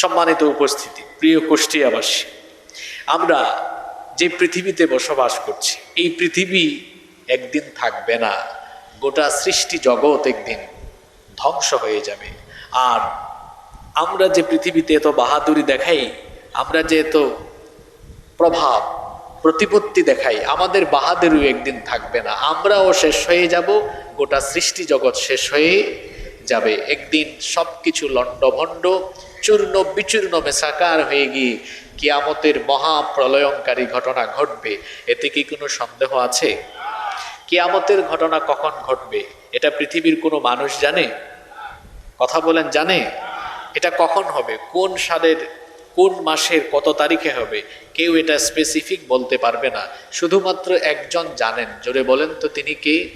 সম্মানিত উপস্থিতি, প্রিয় কুষ্টিয়াবাসী আমরা যে পৃথিবীতে বসবাস করছি, এই পৃথিবী একদিন থাকবে না, গোটা সৃষ্টি জগৎ একদিন ধ্বংস হয়ে যাবে। আর আমরা যে পৃথিবীতে এত বাহাদুরি দেখাই, আমরা যে এত প্রভাব, প্রতিপত্তি দেখাই, আমাদের বাহাদুরও একদিন থাকবে না। আমরাও শেষ হয়ে যাব, গোটা সৃষ্টি জগৎ শেষ হয়ে যাবে। একদিন সব কিছু লণ্ডভণ্ড চূর্ণ বিচূর্ণ মেসাকার হয়ে গিয়ে কিয়ামতের মহাপ্রলয়ঙ্কারী ঘটনা ঘটবে। এতে কি কোনো সন্দেহ আছে? কিয়ামতের ঘটনা কখন ঘটবে? এটা পৃথিবীর কোনো মানুষ জানে? কথা বলেন, জানে? এটা কখন হবে? কোন সালের, কোন মাসের কত তারিখে হবে? কেউ এটা স্পেসিফিক বলতে পারবে না। শুধুমাত্র একজন জানেন। জোরে বলেন তো তিনি কে?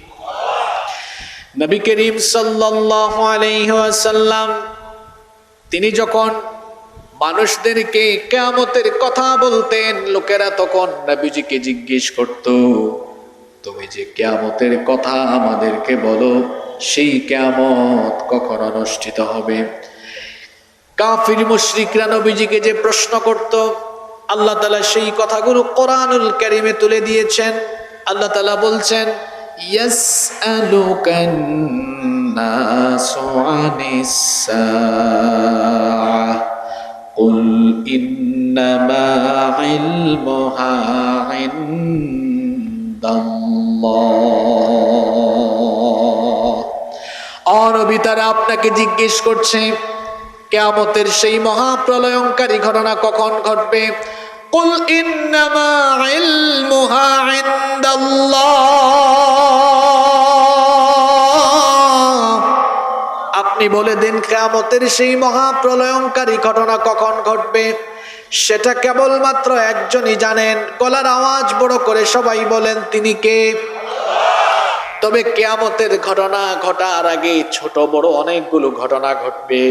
নবী করিম সাল্লাল্লাহু আলাইহি ওয়াসাল্লাম তিনি যখন মানুষদেরকে কেয়ামতের কথা বলতেন, লোকেরা তখন নবীজিকে জিজ্ঞেস করত, তুমি যে কেয়ামতের কথা আমাদেরকে বলো, সেই কেয়ামত কখন অনুষ্ঠিত হবে? কাফির মুশরিকরা নবীজিকে যে প্রশ্ন করত, আল্লাহ তালা সেই কথাগুলো কোরআনুল কারিমে তুলে দিয়েছেন। আল্লাহ তালা বলছেন ইয়াস আলুকান الناس عن الساعة قل إنما علمها عند الله অনবী তারা আপনাকে জিজ্ঞেস করছে কেয়ামতের সেই মহাপ্রলয়ঙ্কারী ঘটনা কখন ঘটবে قل إنما علمها عند الله আপনি বলে দিন, কেয়ামতের সেই মহাপ্রলয়ঙ্কারী ঘটনা কখন ঘটবে? সেটা কেবলমাত্র একজনই জানেন। গলার আওয়াজ বড় করে সবাই বলেন, তিনি কে? তবে কেয়ামতের ঘটনা ঘটার আগে ছোট বড় অনেকগুলো ঘটনা ঘটবে,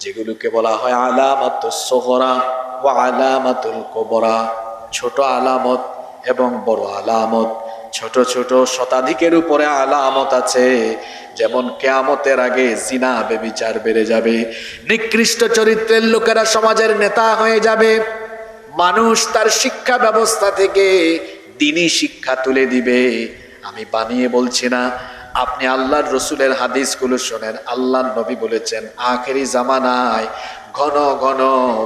যেগুলোকে বলা হয় আলামাত সোহরা ও আলামাতুল কোবরা। ছোট আলামত এবং বড় আলামত। ছোট ছোট শতাধিকের উপরে আলামত আছে। যেমন কেয়ামতের আগে জিনা বেবিচার বেড়ে যাবে, নিকৃষ্ট চরিত্রের লোকেরা সমাজের নেতা হয়ে যাবে। মানুষ তার শিক্ষা ব্যবস্থা থেকে দিনই শিক্ষা তুলে দিবে। আমি বানিয়ে বলছি না, আপনি আল্লাহর রসুলের হাদিসগুলো শোনেন আল্লাহ নবী বলেছেন, আখেরি জামানায় ঘন ঘন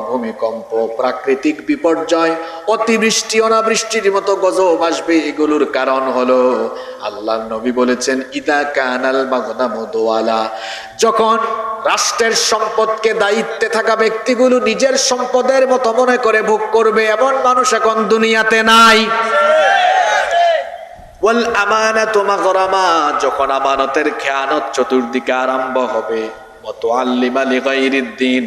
ভূমিকম্প, প্রাকৃতিক বিপর্যয়, অতিবৃষ্টি, অনাবৃষ্টির মতো গজব আসবে এগুলোর কারণ হলো, আল্লাহ নবী বলেছেন, ইদা কানাল বাগনা দোয়ালা। যখন রাষ্ট্রের সম্পদকে দায়িত্বে থাকা ব্যক্তিগুলো নিজের সম্পদের মতো মনে করে ভোগ করবে, এমন মানুষ এখন দুনিয়াতে নাই। ওয়াল আমানাতু মাগরামা, যখন আমানতের খেয়ানত চতুর্দিকে আরম্ভ হবে মত আল্লিমা লিগাইরিদ দিন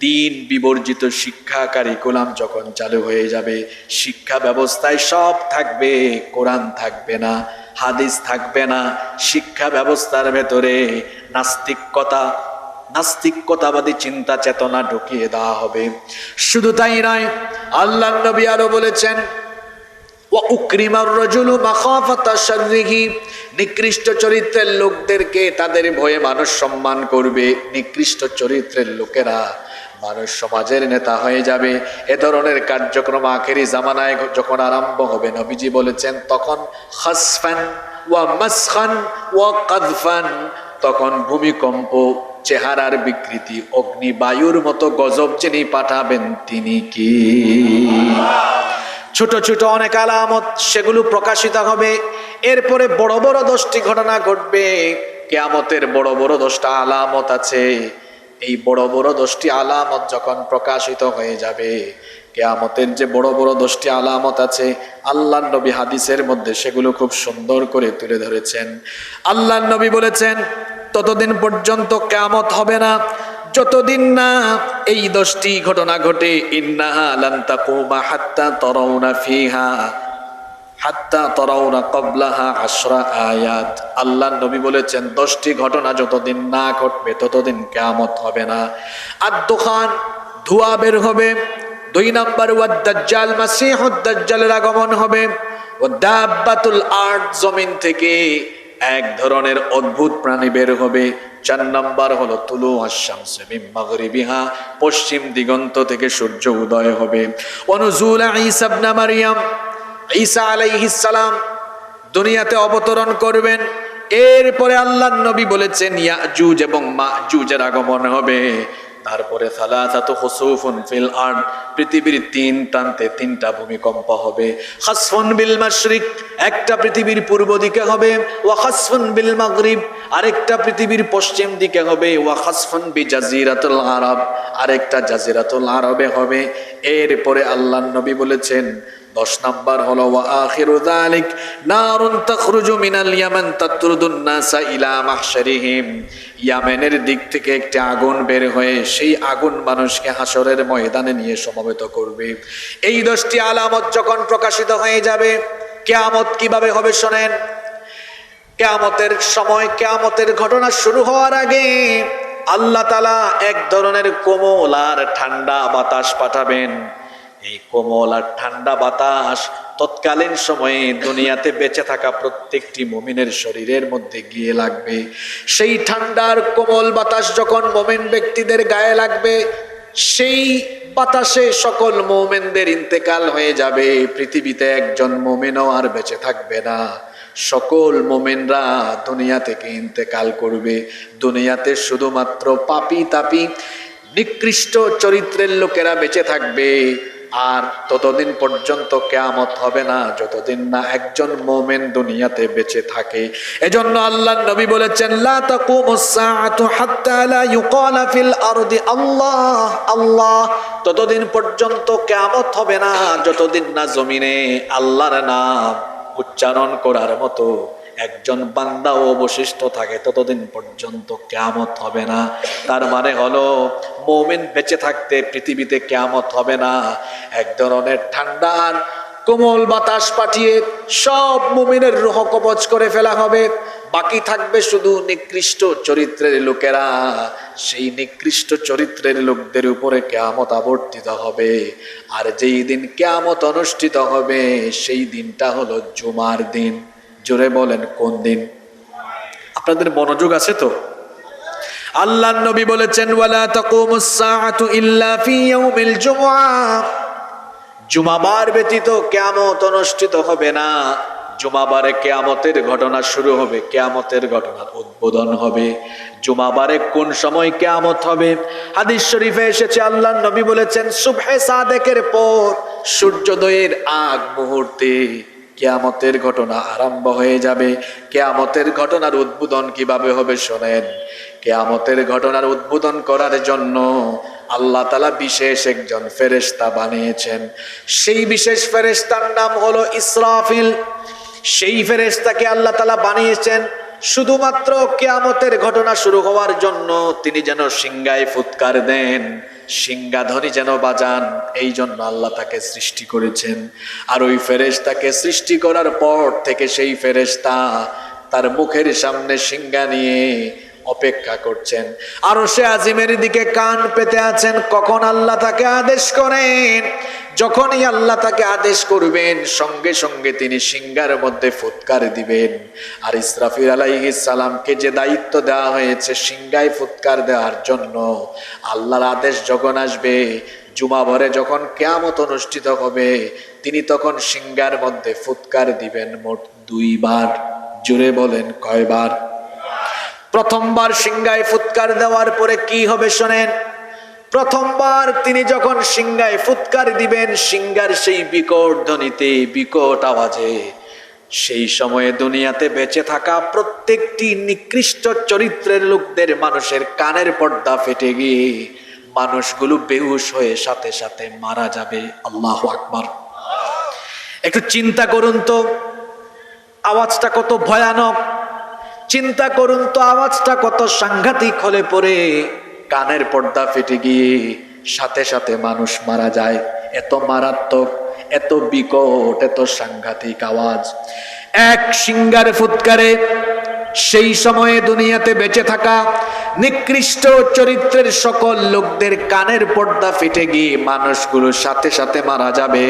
দিন বিবর্জিত শিক্ষা কারিকুলাম যখন চালু হয়ে যাবে, শিক্ষা ব্যবস্থায় সব থাকবে, কোরআন থাকবে না, হাদিস থাকবে না, শিক্ষা ব্যবস্থার ভেতরে নাস্তিকতা, নাস্তিকতাবাদী চিন্তা চেতনা ঢুকিয়ে দেওয়া হবে। শুধু তাই নয় আল্লাহ নবী আরও বলেছেন নিকৃষ্ট চরিত্রের লোকদেরকে তাদের ভয়ে মানুষ সম্মান করবে। নিকৃষ্ট চরিত্রের লোকেরা মানুষ সমাজের নেতা হয়ে যাবে। এ ধরনের কার্যক্রম আখেরি জামানায় যখন আরম্ভ হবে, নবীজি বলেছেন, তখন হাসফান ওয়া মাসখান ওয়া কাদফান, তখন ভূমিকম্প, চেহারার বিকৃতি, অগ্নি, বায়ুর মতো গজব যিনি পাঠাবেন তিনি কি? ছোট ছোট অনেক আলামত সেগুলো প্রকাশিত হবে। এরপরে বড় বড় দশটি ঘটনা ঘটবে। কেয়ামতের বড় বড় দশটা আলামত আছে। এই বড় বড় দশটি আলামত যখন প্রকাশিত হয়ে যাবে, কেয়ামতের যে বড় বড় দশটি আলামত আছে আল্লাহ নবী হাদিসের মধ্যে সেগুলো খুব সুন্দর করে তুলে ধরেছেন। আল্লাহ নবী বলেছেন, ততদিন পর্যন্ত কেয়ামত হবে না, যতদিন না এই দশটি ঘটনা ঘটে, ইন্নাহা লান্তাকুমা হাত্তা তরাউনা ফিহা। হাত্তা তরাউনা কবলাহা আশরা আয়াত। আল্লাহ নবী বলেছেন, দশটি ঘটনা যতদিন না ঘটবে, ততদিন কেয়ামত হবে না। আর দোকান, ধোয়া বের হবে। দুই নম্বর, ওয়াদ্দাজ্জাল মাসিহুদ্দাজ্জালের আগমন হবে। ও দাব্বাতুল আর্ট জমিন থেকে এক ধরনের অদ্ভুত প্রাণী বের হবে। চার নাম্বার হলো, তুলু আশামসে বিহা পশ্চিম দিগন্ত থেকে সূর্য উদয় হবে। অনুজুল ইবনে মারিয়াম ঈসা আলাইহিস সালাম দুনিয়াতে অবতরণ করবেন। এরপরে আল্লাহ নবী বলেছেন, ইয়াজুজ এবং মাজুজের আগমন হবে। তারপরে ফিল পৃথিবীর তিন প্রান্তে তিনটা ভূমিকম্প হবে। খাসফুন বিল মাশরিক, একটা পৃথিবীর পূর্ব দিকে হবে। ওয়া খাসফুন বিল মাগরিব, আরেকটা পৃথিবীর পশ্চিম দিকে হবে। ওয়া খাসফুন বি জাজিরাতুল আরব, আরেকটা জাজিরাতুল আরবে হবে। এরপরে আল্লাহ নবী বলেছেন দশ নাম্বার হলো আখিরু যালিক নারুন তাখরুজু মিনাল ইয়ামান তাতরুদুন নাসা ইলা মাহশারিহিম। ইয়ামেনের দিক থেকে একটি আগুন বের হয়ে সেই আগুন মানুষকে হাসরের ময়দানে নিয়ে সমবেত করবে। এই দশটি আলামত যখন প্রকাশিত হয়ে যাবে, কেয়ামত কীভাবে হবে শোনেন? কেয়ামতের সময়, কেয়ামতের ঘটনা শুরু হওয়ার আগে আল্লাহ তালা এক ধরনের কোমল আর ঠান্ডা বাতাস পাঠাবেন। এই কোমল আর ঠান্ডা বাতাস তৎকালীন সময়ে দুনিয়াতে বেঁচে থাকা প্রত্যেকটি মমিনের শরীরের মধ্যে গিয়ে লাগবে। সেই ঠান্ডার কোমল বাতাস যখন মমিন ব্যক্তিদের গায়ে লাগবে, সেই বাতাসে সকল মোমেনদের ইন্তেকাল হয়ে যাবে। পৃথিবীতে একজন মোমেনও আর বেঁচে থাকবে না। সকল মোমেনরা দুনিয়া থেকে ইন্তেকাল করবে। দুনিয়াতে শুধুমাত্র পাপি তাপি নিকৃষ্ট চরিত্রের লোকেরা বেঁচে থাকবে। আর ততদিন পর্যন্ত কেয়ামত হবে না, যতদিন না একজন মোমেন দুনিয়াতে বেঁচে থাকে। এজন্য আল্লাহ নবী বলেছেন আল্লাহ আল্লাহ, ততদিন পর্যন্ত কেয়ামত হবে না, যতদিন না জমিনে আল্লাহর নাম উচ্চারণ করার মতো একজন বান্দাও অবশিষ্ট থাকে, ততদিন পর্যন্ত কেয়ামত হবে না। তার মানে হলো, মৌমিন বেঁচে থাকতে পৃথিবীতে কেয়ামত হবে না। এক ধরনের ঠান্ডার কোমল বাতাস পাঠিয়ে সব মুমিনের রুহ কবচ করে ফেলা হবে। বাকি থাকবে শুধু নিকৃষ্ট চরিত্রের লোকেরা। সেই নিকৃষ্ট চরিত্রের লোকদের উপরে কেয়ামত আবর্তিত হবে। আর যেই দিন কেয়ামত অনুষ্ঠিত হবে, সেই দিনটা হলো জুমার দিন। জোরে বলেন, কোন দিন? আপনাদের মনোযোগ আছে তো? আল্লাহ নবী বলেছেন জুমাবার ব্যতীত কেয়ামত অনুষ্ঠিত হবে না। জুমাবারে কেয়ামতের ঘটনা শুরু হবে, কেয়ামতের ঘটনার উদ্বোধন হবে। জুমাবারে কোন সময় কেয়ামত হবে? হাদিস শরীফে এসেছে আল্লাহ নবী বলেছেন, সুবহে সাদেকের পর সূর্যোদয়ের আগ মুহূর্তে। কেয়ামতের ঘটনা আরম্ভ হয়ে যাবে। কেয়ামতের ঘটনার উদ্বোধন কীভাবে হবে শোনেন। কেয়ামতের ঘটনার উদ্বোধন করার জন্য আল্লাহ তালা বিশেষ একজন ফেরেস্তা বানিয়েছেন। সেই বিশেষ ফেরেস্তার নাম হলো ইসরাফিল। সেই ফেরেস্তাকে আল্লাহ তালা বানিয়েছেন শুধুমাত্র কেয়ামতের ঘটনা শুরু হওয়ার জন্য তিনি যেন সিংগায় ফুৎকার দেন, সিংহাধনি যেন বাজান, এই জন্য আল্লাহ তাকে সৃষ্টি করেছেন। আর ওই ফেরেশতাকে সৃষ্টি করার পর থেকে সেই ফেরেশতা তার মুখের সামনে সিংহা নিয়ে অপেক্ষা করছেন। আরও সে আজিমের দিকে কান পেতে আছেন, কখন আল্লাহ তাকে আদেশ করেন? যখনই আল্লাহ তাকে আদেশ করবেন, সঙ্গে সঙ্গে তিনি সিংহার মধ্যে ফুৎকার দিবেন। আর ইসরাফির আলাইহিস সালামকে যে দায়িত্ব দেওয়া হয়েছে, সিংহায় ফুৎকার দেওয়ার জন্য আল্লাহর আদেশ যখন আসবে, জুমা ভরে যখন কেয়ামত অনুষ্ঠিত হবে, তিনি তখন সিংহার মধ্যে ফুৎকার দিবেন মোট দুইবার। জুড়ে বলেন কয়বার? প্রথমবার সিংহায় ফুৎকার দেওয়ার পরে কি হবে শোনেন? প্রথমবার তিনি যখন সিংহায় ফুৎকার দিবেন, সিংহার সেই বিকট ধ্বনিতে, বিকট আওয়াজে, সেই সময়ে দুনিয়াতে বেঁচে থাকা প্রত্যেকটি নিকৃষ্ট চরিত্রের লোকদের মানুষের কানের পর্দা ফেটে গিয়ে মানুষগুলো বেহুশ হয়ে সাথে সাথে মারা যাবে। আল্লাহ আকবার। একটু চিন্তা করুন তো, আওয়াজটা কত ভয়ানক। চিন্তা করুন তো, আওয়াজটা কত সাংঘাতিক হলে পরে কানের পর্দা ফেটে গিয়ে সাথে সাথে মানুষ মারা যায়। এত মারাত্মক, এত বিকট, এত সাংঘাতিক আওয়াজ। এক সিঙ্গার ফুৎকারে সেই সময়ে দুনিয়াতে বেঁচে থাকা নিকৃষ্ট চরিত্রের সকল লোকদের কানের পর্দা ফেটে গিয়ে মানুষগুলোর সাথে সাথে মারা যাবে।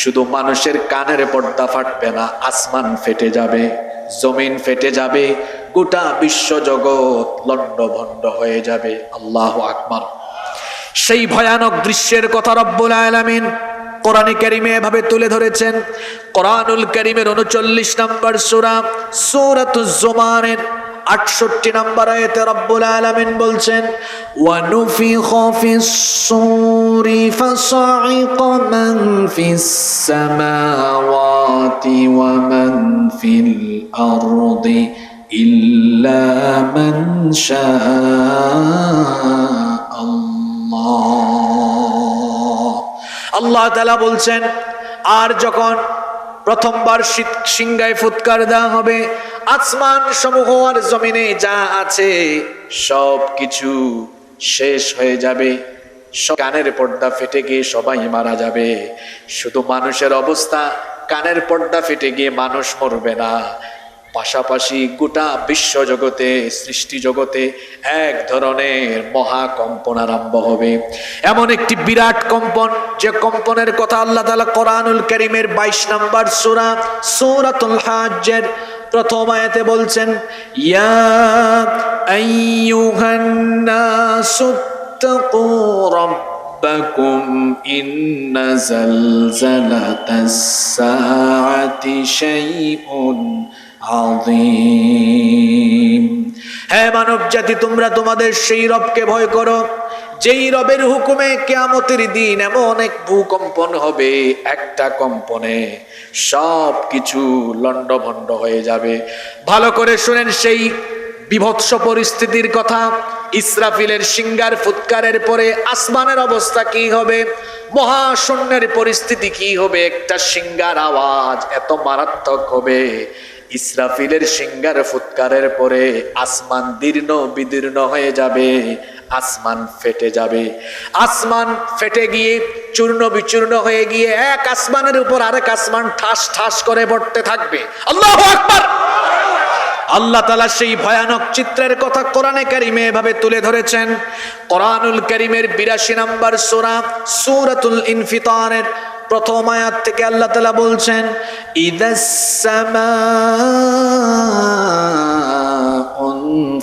শুধু মানুষের কানের পর্দা ফাটবে না, আসমান ফেটে যাবে। জমিন ফেটে যাবে, গোটা বিশ্ব জগৎ লণ্ডভণ্ড হয়ে যাবে। আল্লাহ আকবার। সেই ভয়ানক দৃশ্যের কথা রব্বুল আলামিন কোরআনে কারিমে এভাবে তুলে ধরেছেন। কোরআনুল কারিমের উনচল্লিশ নম্বর সূরা সূরাতুজ জুমারের আটষট্টি নম্বর আয়াতে রব্বুল আলামিন বলছেন, ওয়ানুফিখা ফিস সূরি ফাসাইকা মান ফিস ওয়া আরদি ইল্লা মান শাআ আল্লাহ। আল্লাহ তালা বলছেন, আর যখন প্রথমবার সিংগায় ফুৎকার দেওয়া হবে আসমান সমূহ আর জমিনে যা আছে সব কিছু শেষ হয়ে যাবে। কানের পর্দা ফেটে গিয়ে সবাই মারা যাবে। শুধু মানুষের অবস্থা কানের পর্দা ফেটে গিয়ে মানুষ মরবে না। পাশাপাশি গোটা বিশ্ব জগতে সৃষ্টি জগতে এক ধরনের মহাকম্পন আরম্ভ হবে। এমন একটি বিরাট কম্পন, যে কম্পনের কথা আল্লাহ তালা কোরআনুল করিমের বাইশ নম্বর সুরা, সুরাতুল হাজের প্রথম আয়াতে বলছেন, ইয়া আইয়ুহান্নাসু তাকু রাব্ব ربكم إن زلزلة الساعة شيء عظيم হ্যাঁ মানব জাতি তোমরা তোমাদের সেই রবকে ভয় করো যেই রবের হুকুমে কেয়ামতের দিন এমন এক ভূকম্পন হবে একটা কম্পনে সব কিছু লণ্ডভণ্ড হয়ে যাবে ভালো করে শুনেন সেই বিভৎস পরিস্থিতির কথা। ইসরাফিলের সিঙ্গার ফুৎকারের পরে আসমানের অবস্থা কি হবে? মহাশূন্যের পরিস্থিতি কি হবে? একটা সিঙ্গার আওয়াজ এত মারাত্মক হবে। ইসরাফিলের সিঙ্গার ফুৎকারের পরে আসমান দীর্ণ বিদীর্ণ হয়ে যাবে। আসমান ফেটে যাবে। আসমান ফেটে গিয়ে চূর্ণ বিচূর্ণ হয়ে গিয়ে এক আসমানের উপর আরেক আসমান ঠাস ঠাস করে পড়তে থাকবে। আল্লাহ আকবার! আল্লাহ তালা সেই ভয়ানক চিত্রের কথা কোরআনে কারিমে এভাবে তুলে ধরেছেন কোরআনুল করিমের বিরাশি নম্বর সোরা সুরাতুল ইনফিতারের প্রথম আয়াত থেকে আল্লাহ তালা বলছেন ইদাসমা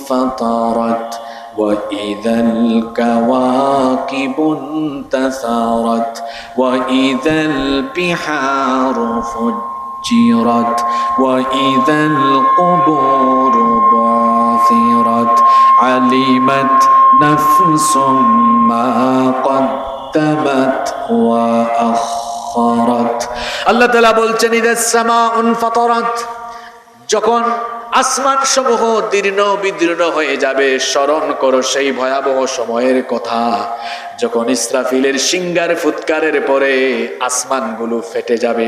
فطرت وإذا الكواكب انتثرت وإذا البحار فجرت وإذا القبور بعثرت علمت نفس ما قدمت وأخرت الله تعالى বলছেন إذا السماء انفطرت যখন আসমান সমূহ দীর্ণ বিদীর্ণ হয়ে যাবে। স্মরণ করো সেই ভয়াবহ সময়ের কথা। যখন ইসরাফিলের সিঙ্গার ফুৎকারের পরে আসমানগুলো ফেটে যাবে।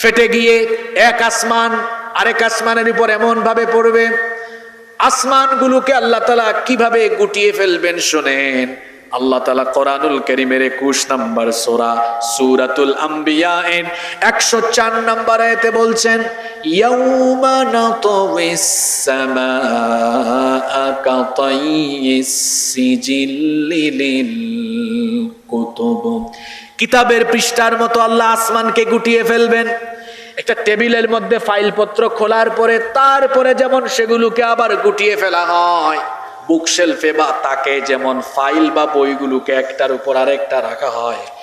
ফেটে গিয়ে এক আসমান আরেক আসমানের উপর এমন ভাবে পড়বে। আসমানগুলোকে আল্লাহ তালা কীভাবে গুটিয়ে ফেলবেন শোনেন। আল্লাহ তালা কোরআনুল করিমের একুশ নম্বর সোরা সুরাতুল আম্বিয়া এর একশো চার নম্বর এতে বলছেন কিতাবের পৃষ্ঠার মতো আল্লাহ আসমানকে গুটিয়ে ফেলবেন। একটা টেবিলের মধ্যে ফাইলপত্র খোলার পরে, তারপরে যেমন সেগুলোকে আবার গুটিয়ে ফেলা হয়। বুকশেলফে বা তাকে যেমন ফাইল বা বইগুলোকে একটার উপর আরেকটা রাখা হয়